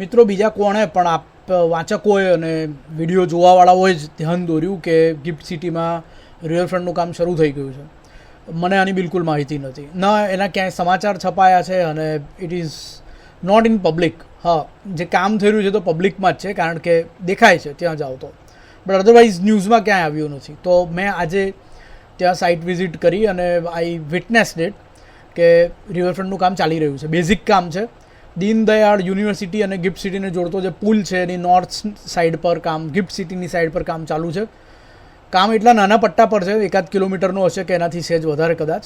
મિત્રો, બીજા કોણે પણ આપ વાંચકોએ અને વીડિયો જોવાવાળાઓએ જ ધ્યાન દોર્યું કે ગિફ્ટ સિટીમાં રિવરફ્રન્ટનું કામ શરૂ થઈ ગયું છે. મને આની બિલકુલ માહિતી નથી. ના, એના ક્યાંય સમાચાર છપાયા છે અને it is not in public હા, જે કામ થઈ રહ્યું છે તો પબ્લિકમાં જ છે, કારણ કે દેખાય છે, ત્યાં જાઓ તો. બટ અધરવાઇઝ ન્યૂઝમાં ક્યાંય આવ્યું નથી. તો મેં આજે ત્યાં સાઇટ વિઝિટ કરી અને આઈ વિટનેસ ડેટ કે રિવરફ્રન્ટનું કામ ચાલી રહ્યું છે. બેઝિક કામ છે. દીનદયાળ યુનિવર્સિટી અને ગિફ્ટ સિટીને જોડતો જે પુલ છે એની નોર્થ સાઈડ પર કામ, ગિફ્ટ સિટીની સાઈડ પર કામ ચાલુ છે. કામ એટલા નાના પટ્ટા પર છે, એકાદ કિલોમીટરનું હશે કે એનાથી સેજ વધારે કદાચ.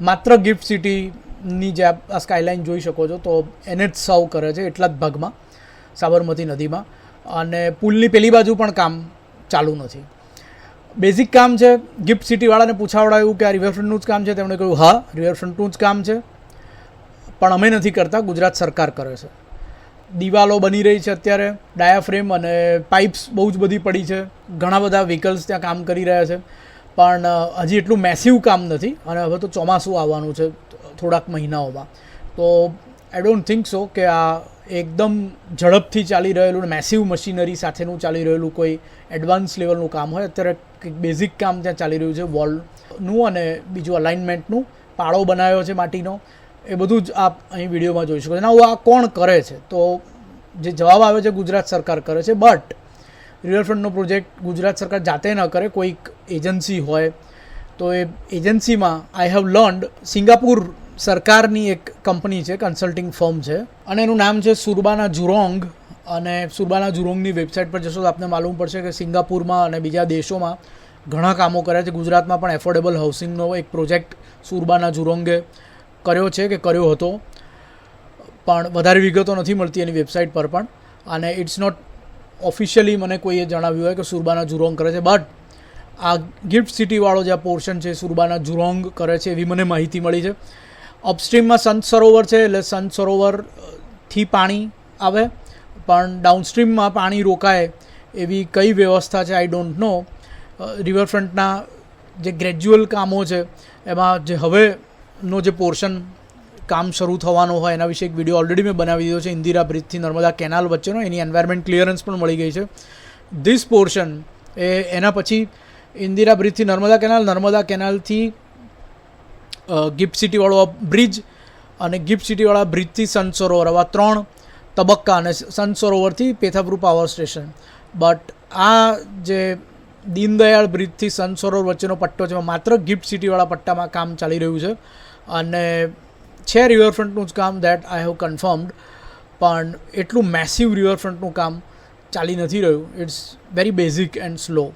માત્ર ગિફ્ટ સિટીની જે આ સ્કાયલાઇન જોઈ શકો છો, તો એને જ સર્વ કરે છે એટલા જ ભાગમાં, સાબરમતી નદીમાં. અને પુલની પેલી બાજુ પણ કામ ચાલુ નથી. બેઝિક કામ છે, ગિફ્ટ સિટીવાળાને પૂછાવડાયું કે આ રિવરફ્રન્ટનું જ કામ છે? તેમણે કહ્યું, હા રિવરફ્રન્ટનું જ કામ છે. પણ અમે નથી કરતા, ગુજરાત સરકાર કરે છે. દિવાલો બની રહી છે અત્યારે, ડાયાફ્રેમ અને પાઇપ્સ બહુ જ બધી પડી છે. ઘણા બધા વ્હીકલ્સ ત્યાં કામ કરી રહ્યા છે. પણ હજી એટલું મેસિવ કામ નથી અને હવે તો ચોમાસું આવવાનું છે, થોડાક મહિનાઓમાં. તો આઈ ડોન્ટ થિંક સો કે આ એકદમ ઝડપથી ચાલી રહેલું મેસિવ મશીનરી સાથેનું ચાલી રહેલું કોઈ એડવાન્સ લેવલનું કામ હોય. અત્યારે કંઈક બેઝિક કામ ત્યાં ચાલી રહ્યું છે વોલનું અને બીજું અલાઇનમેન્ટનું પાળો બનાવ્યો છે માટીનો. એ બધું જ આપ અહીં વિડીયોમાં જોઈ શકો છો. અને આ કોણ કરે છે? તો જે જવાબ આવે છે ગુજરાત સરકાર કરે છે બટ રિવરફ્રન્ટનો પ્રોજેક્ટ ગુજરાત સરકાર જાતે ન કરે, કોઈક એજન્સી હોય, તો એ એજન્સીમાં આઈ હેવ લર્ન્ડ સિંગાપુર સરકારની એક કંપની છે કન્સલ્ટિંગ ફર્મ છે, અને એનું નામ છે સુરબાના જુરોંગ, અને સુરબાના જુરોંગની વેબસાઇટ પર જશો તો આપને માલુમ પડશે કે સિંગાપુરમાં અને બીજા દેશોમાં ઘણા કામો કર્યા છે. ગુજરાતમાં પણ એફોર્ડેબલ હાઉસિંગનો એક પ્રોજેક્ટ સુરબાના જુરોંગે કર્યો છે કે કર્યો હતો, પણ વધારે વિગતો નથી મળતી એની વેબસાઇટ પર પણ. અને ઇટ્સ નોટ ઓફિશિયલી મને કોઈએ જણાવ્યું હોય કે સુરબાના જુરોંગ કરે છે બટ આ ગિફ્ટ સિટીવાળો જે આ પોર્શન છે, સુરબાના જુરોંગ કરે છે એવી મને માહિતી મળી છે. અપસ્ટ્રીમમાં સંત સરોવર છે, એટલે સંત સરોવરથી પાણી આવે, પણ ડાઉનસ્ટ્રીમમાં પાણી રોકાય એવી કઈ વ્યવસ્થા છે આઈ ડોન્ટ નો રિવરફ્રન્ટના જે ગ્રેજ્યુઅલ કામો છે, એમાં જે હવેનો જે પોર્શન કામ શરૂ થવાનો હોય એના વિશે એક વીડિયો ઓલરેડી મેં બનાવી દીધો છે, ઇન્દિરા બ્રિજથી નર્મદા કેનાલ વચ્ચેનો, એની એન્વાયરમેન્ટ ક્લિયરન્સ પણ મળી ગઈ છે. ધીસ પોર્શન એ એના પછી ઇન્દિરા બ્રિજથી નર્મદા કેનાલ, નર્મદા કેનાલથી ગિફ્ટ સિટીવાળો બ્રિજ અને ગિફ્ટ સિટીવાળા બ્રિજથી સન સરોવર આવા ત્રણ તબક્કા અને સન સરોવરથી પેથાપુર પાવર સ્ટેશન બટ આ જે દીનદયાળ બ્રિજથી સન સરોવર વચ્ચેનો પટ્ટો છે. માત્ર ગિફ્ટ સિટીવાળા પટ્ટામાં કામ ચાલી રહ્યું છે. અને છે રિવરફ્રન્ટનું જ કામ દેટ આઈ હેવ કન્ફર્મડ પણ એટલું મેસિવ રિવરફ્રન્ટનું કામ ચાલી નથી રહ્યું. It's very basic and slow